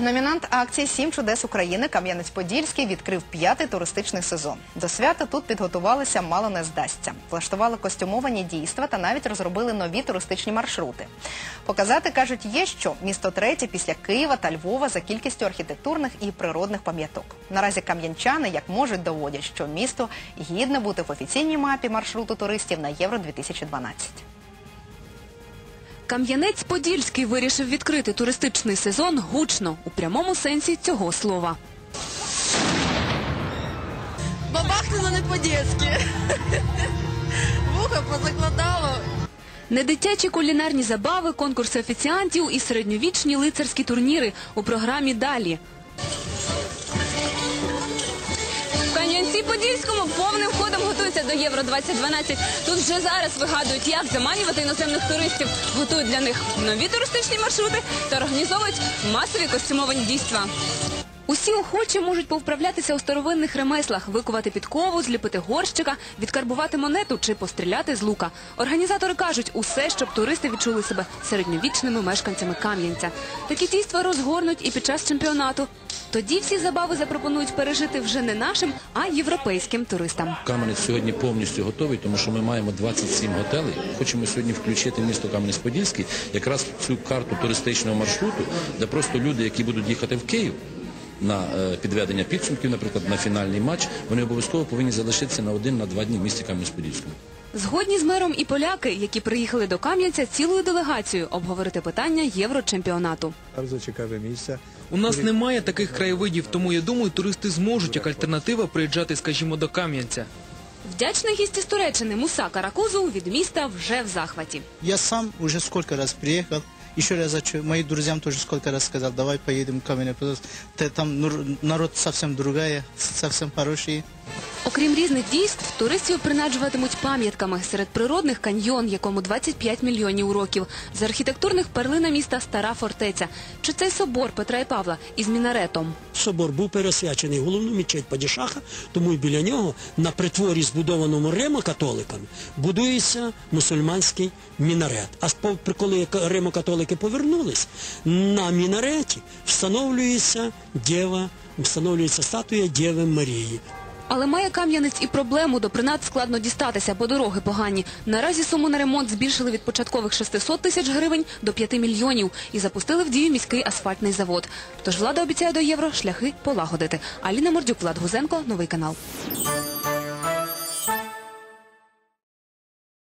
Номінант акції Сім чудес України Кам'янець-Подільський відкрив п'ятий туристичний сезон. До свята тут підготувалися мало не здасться. Влаштували костюмовані дійства та навіть розробили нові туристичні маршрути. Показати кажуть, є що місто третє після Києва та Львова за кількістю архітектурних і природних пам'яток. Наразі кам'янчани як можуть доводять, що місто гідне бути в офіційній мапі маршруту туристів на Євро 2012 Кам'янець-Подільський вирішив відкрити туристичний сезон гучно у прямому сенсі цього слова. Бабахнуло не по-дєцьки. Вуха позакладало. Не дитячі кулінарні забави, конкурси офіціантів і середньовічні лицарські турніри у програмі «Далі». В Кам'янці-Подільському повним ходом готуються до Євро-2012. Тут вже зараз вигадують, як заманювати іноземних туристів, готують для них нові туристичні маршрути та організовують масові костюмовані дійства. Усі охочі можуть повправлятися у старовинних ремеслах, викувати підкову, зліпити горщика, відкарбувати монету чи постріляти з лука. Організатори кажуть, усе, щоб туристи відчули себе середньовічними мешканцями Кам'янця. Такі дійства розгорнуть і під час чемпіонату. Тоді всі забави запропонують пережити вже не нашим, а європейським туристам. Кам'янець сьогодні повністю готовий, тому що ми маємо 27 готелей. Хочемо сьогодні включити місто Кам'янець-Подільський якраз цю карту туристичного маршруту, де просто люди, які будуть їхати в Київ на е, підведення підсумків, наприклад, на фінальний матч, вони обов'язково повинні залишитися на один на два дні в місті Кам'янець-Подільському. Згодні з мером і поляки, які приїхали до Кам'янця цілою делегацією обговорити питання єврочемпіонату. У нас немає таких краєвидів, тому я думаю, туристи зможуть як альтернатива приїжджати, скажімо, до Кам'янця. Вдячний гість із Туреччини Муса Каракузу від міста вже в захваті. Я сам уже сколько раз приехал. Еще раз хочу, моим друзьям тоже сколько раз сказал, давай поедем в каменный Там народ совсем другая, совсем хороший. Окрім різних дійств, туристів принаджуватимуть пам'ятками. Серед природних каньйон, якому 25 мільйонів років. З архітектурних перлина міста Стара фортеця. Чи цей собор Петра і Павла із мінаретом. Собор був пересвячений головну мечеть Падішаха, тому і біля нього на притворі, збудованому Римо-католиками, будується мусульманський мінарет. А коли Римо-католики повернулись, на мінареті встановлюється дєва, встановлюється статуя Дєви Марії. Але має Кам'янець і проблему. До принад складно дістатися, бо дороги погані. Наразі суму на ремонт збільшили від початкових 600 тисяч гривень до 5 мільйонів і запустили в дію міський асфальтний завод. Тож влада обіцяє до євро шляхи полагодити. Аліна Мордюк, Влад Гузенко, Новий канал.